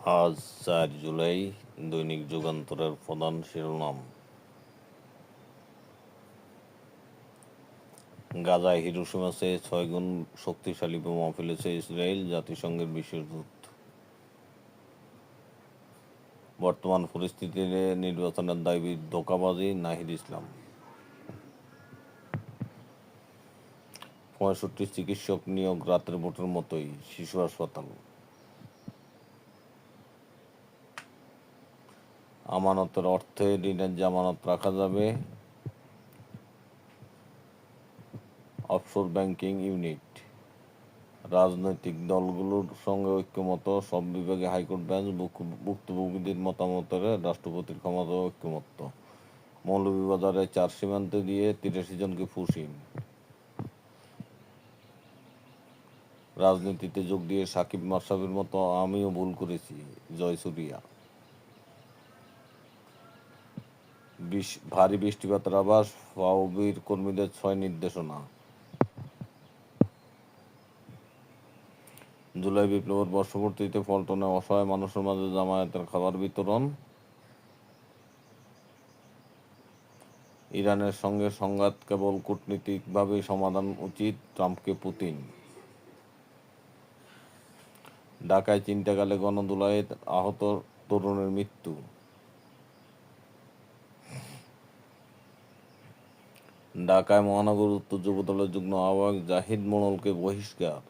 আজ চার জুলাই, দৈনিক যুগান্তরের প্রধান শিরোনাম। গাজায় হিরোশিমা চেয়ে ছয় গুণ শক্তিশালী বোমা ফেলেছে ইসরায়েল জাতিসংঘের বিশ্বদূত বর্তমান পরিস্থিতিতে নির্বাচনের দাবি, ধোকাবাজি, নাহিদ ইসলাম। পঁয়ষট্টি চিকিৎসক নিয়োগ রাতের ভোটের মতোই, শিশু হাসপাতাল। আমানতের অর্থে ঋণের জামানত রাখা যাবে। অফশোর ব্যাংকিং ইউনিট রাজনৈতিক দলগুলোর সঙ্গে ঐক্যমত, সব বিভাগে হাইকোর্ট বেঞ্চ, ভুক্ত- ভুক্তভোগীদের মতামতের রাষ্ট্রপতির ক্ষমতা ঐক্যমত্য। মৌলভীবাজারে চার সীমান্তে দিয়ে তিরাশি জনকে ফুসিন রাজনীতিতে যোগ দিয়ে সাকিব মাসাবের মতো আমিও ভুল করেছি, জয়সুরিয়া। ভারী বৃষ্টিপাতের আবাস ফাওবির কর্মীদের ছয় নির্দেশনা। জুলাই বিপ্লবের বর্ষপূর্তিতে পল্টনে অসহায় মানুষের মাঝে জামায়াতের খাবার বিতরণ। ইরানের সঙ্গে সংঘাত কেবল কূটনীতিকভাবেই সমাধান উচিত, ট্রাম্পকে পুতিন। ঢাকায় চিন্তাকালে গণদোলায় আহত তরুণের মৃত্যু। ঢাকায় মহানগর উত্তর যুবদলের যুগ্ম আহ্বায়ক জাহিদ মনলকে বহিষ্কার।